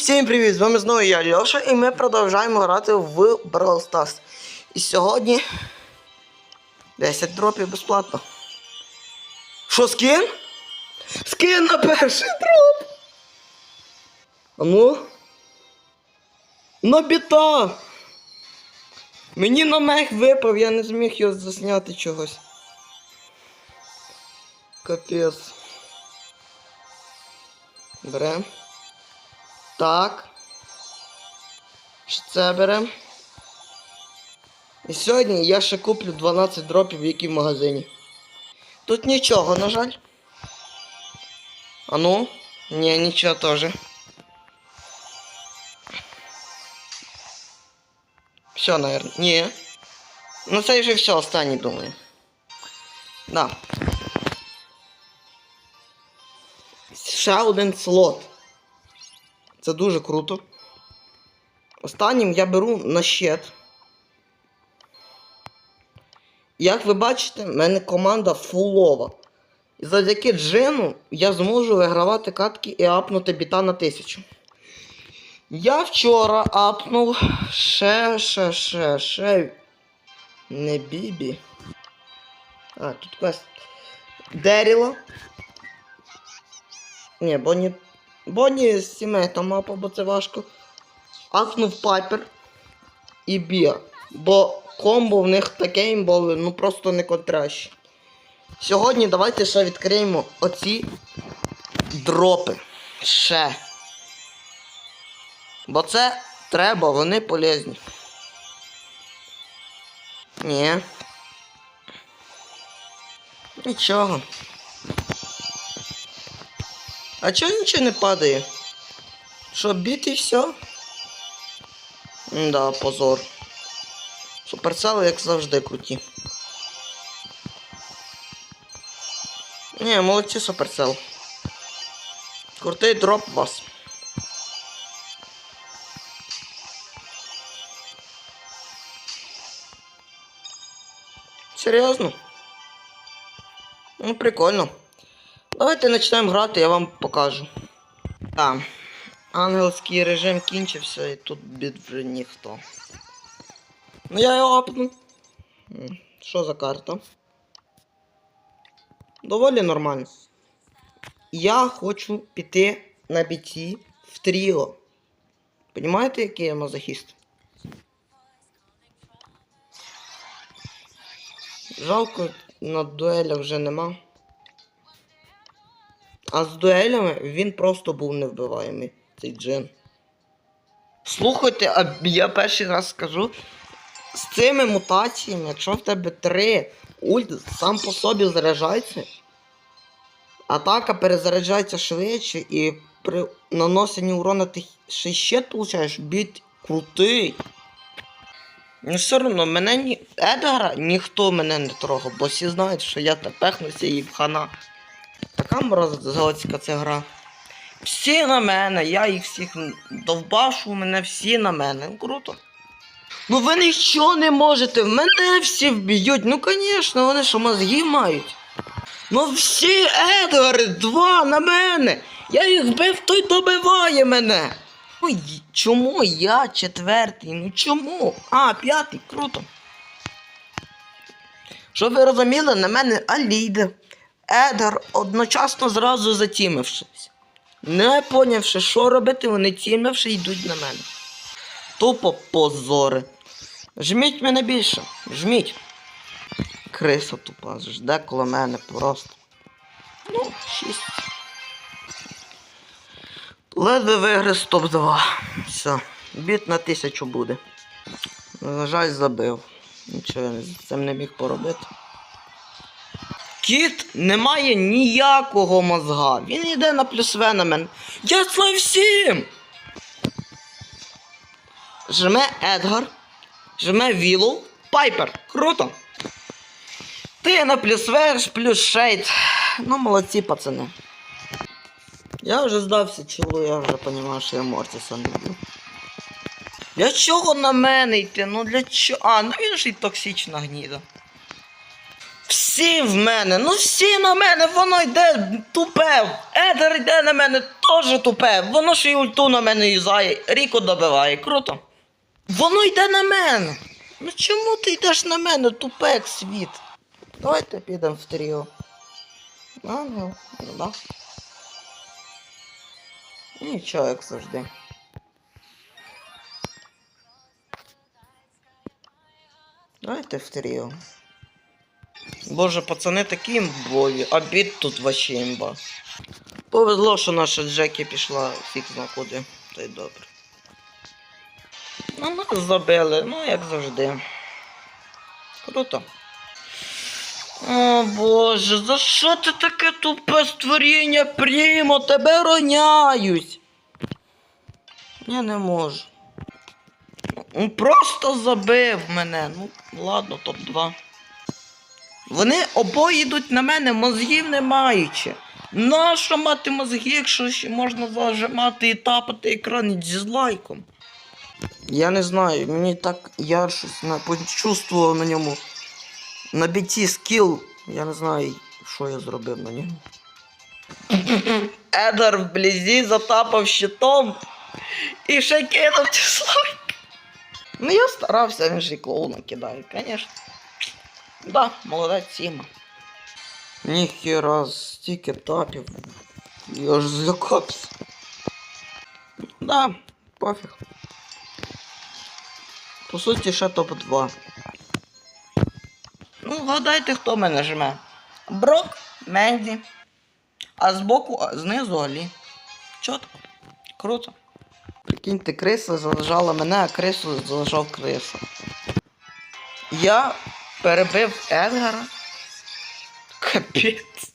Всім привіт! З вами знову я, Льоша, і ми продовжуємо грати в Brawl Stars. І сьогодні 10 дропів безплатно. Що, скин? Скин на перший дроп! А ну? На біта! Мені на мех випав, я не зміг його засняти чогось. Капець. Берем. Так. Це берем. І сьогодні я ще куплю 12 дропів, які в магазині. Тут нічого, на жаль. А ну? Ні, нічого теж. Все, наверное. Ні. Ну це вже все, останній, думаю. Да. Ще один слот. Це дуже круто. Останнім я беру на щит. Як ви бачите, в мене команда фулова. І завдяки джину я зможу вигравати катки і апнути біта на тисячу. Я вчора апнув ще, ще, ще, ще. Не бібі. А, тут квест. Деріла. Ні, Бонні. Бонні з сімейта мапа, бо це важко. Апнув Пайпер і Біа. Бо комбо в них таке імбове, ну просто не контращі. Сьогодні давайте ще відкриємо оці дропи. Ще. Бо це треба, вони полезні. Ні. Нічого. А чого нічого не падає? Що, біт і все? Да, позор. Суперсели, як завжди, круті. Ні, молодці суперсел. Крутий дроп вас. Серйозно? Ну, прикольно. Давайте почнемо грати, я вам покажу. Так. Ангельський режим кінчився і тут бід вже ніхто. Ну я його апну. Що за карта? Доволі нормально. Я хочу піти на біті в тріо. Понімаєте, який я мазохіст? Жалко, на дуелях вже нема. А з дуелями він просто був невбиваємий, цей джин. Слухайте, а я перший раз скажу. З цими мутаціями, якщо в тебе три ульт сам по собі заряджається, атака перезаряджається швидше і при наносенні урона ти ще ще получаєш біт крутий. Ну все одно мене ні. Едгара ніхто мене не трогав, бо всі знають, що я тепехнуся і в хана. Така морозоцька ця гра. Всі на мене, я їх всіх довбашу, мене всі на мене. Ну, Круто. Ну ви нічого не можете, в мене всі вб'ють. Ну звісно, вони що мозги мають. Ну всі Едгари, два на мене. Я їх вбив, той добиває мене. Ну й- чому я четвертий? Ну чому? А, п'ятий, круто. Щоб ви розуміли, на мене Аліда, Едгар одночасно зразу затімившись. Не понявши, що робити, вони тімивши йдуть на мене. Тупо позори. Жміть мене більше. Жміть. Криса тупа, жде коло мене просто. Ну, шість. Ледве вигриз топ-2. Все. Біт на тисячу буде. На жаль, забив. Нічого я з цим не міг поробити. Кіт не має ніякого мозга. Він йде на плюс В на мене. Я слав всім! Жме Едгар. Жме Вілоу. Пайпер. Круто. Ти на плюс плюс шейд. Ну, молодці, пацани. Я вже здався чолу, я вже розумію, що я Мортіса не люблю. Для чого на мене йти? Ну для чого? А, ну він ж і токсична гніда. Всі в мене, ну всі на мене, воно йде тупе. Едер йде на мене теж тупе. Воно ще й ульту на мене юзає, ріку добиває. Круто. Воно йде на мене. Ну чому ти йдеш на мене, тупе світ? Давайте підемо в тріо. Ангел, ну да. Нічого, як завжди. Давайте в тріо. Боже, пацани такі імбові, а біт тут вообще імба. Повезло, що наша Джекі пішла фіг зна куди. Та й добре. Ну, нас забили, ну як завжди. Круто. О боже, за що ти таке тупе створіння прямо? Тебе роняють. Я не можу. Ну, просто забив мене. Ну, ладно, топ-2. Вони обоє йдуть на мене, мозгів не маючи. Нащо мати мозги, якщо ще можна зажимати і тапати екран дізлайком? Я не знаю, мені так я щось на, почувствував на ньому. На біті скіл. Я не знаю, що я зробив на ньому. Едар вблизі затапав щитом і ще кинув дізлайк. Ну я старався, він же і клоуна кидає, звісно. Да, молодець Сіма. Ніхіра, стільки тапів. Я аж злякався. Да, пофіг. По суті, ще топ-2. Ну, вгадайте, хто мене жме. Брок, Менді. А збоку, а знизу Алі. Чотко. Круто. Прикиньте, криса залежала мене, а крису залежав криса. Я перебив Едгара. Капець.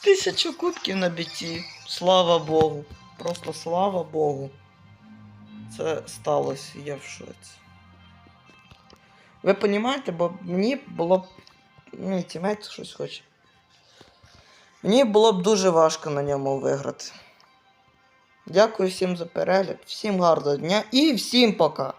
Тисячу кубків на біті. Слава Богу. Просто слава Богу. Це сталося, я в шоці. Ви розумієте, бо мені було б. Мій тімейт щось хоче. Мені було б дуже важко на ньому виграти. Дякую всім за перегляд, всім гарного дня і всім пока!